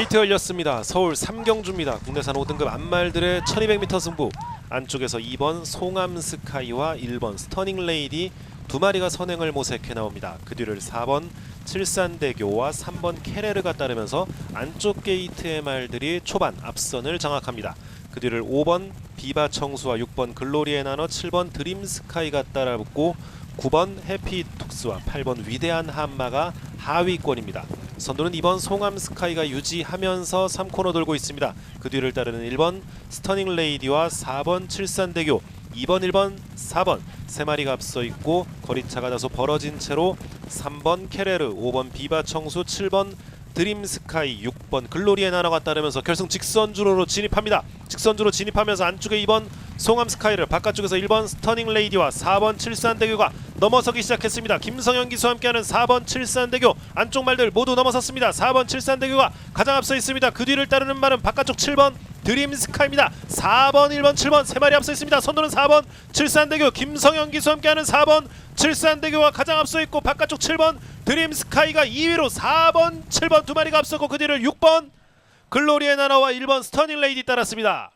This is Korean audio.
게이트 열렸습니다. 서울 삼경주입니다. 국내산 5등급 안말들의 1200m 승부. 안쪽에서 2번 송암 스카이와 1번 스터닝 레이디 두 마리가 선행을 모색해 나옵니다. 그 뒤를 4번 칠산대교와 3번 케레르가 따르면서 안쪽 게이트의 말들이 초반 앞선을 장악합니다. 그 뒤를 5번 비바 청수와 6번 글로리에 나눠 7번 드림 스카이가 따라붙고 9번 해피톡스와 8번 위대한 한마가 하위권입니다. 선두는 2번 송암 스카이가 유지하면서 3코너 돌고 있습니다. 그 뒤를 따르는 1번 스터닝 레이디와 4번 칠산대교 2번 1번 4번 세 마리가 앞서 있고 거리차가 다소 벌어진 채로 3번 케레르 5번 비바 청수 7번 드림 스카이 6번 글로리의 나라가 따르면서 결승 직선주로로 진입합니다. 직선주로 진입하면서 안쪽에 2번 송암 스카이를 바깥쪽에서 1번 스터닝 레이디와 4번 칠산대교가 넘어서기 시작했습니다. 김성현 기수와 함께하는 4번 칠산대교 안쪽 말들 모두 넘어섰습니다. 4번 칠산대교가 가장 앞서 있습니다. 그 뒤를 따르는 말은 바깥쪽 7번 드림 스카이입니다. 4번, 1번, 7번 세 마리 앞서 있습니다. 선두는 4번 칠산대교 김성현 기수와 함께하는 4번 칠산대교가 가장 앞서 있고 바깥쪽 7번 드림 스카이가 2위로 4번, 7번 두 마리가 앞서고 그 뒤를 6번 글로리의 나라와 1번 스터닝 레이디 따랐습니다.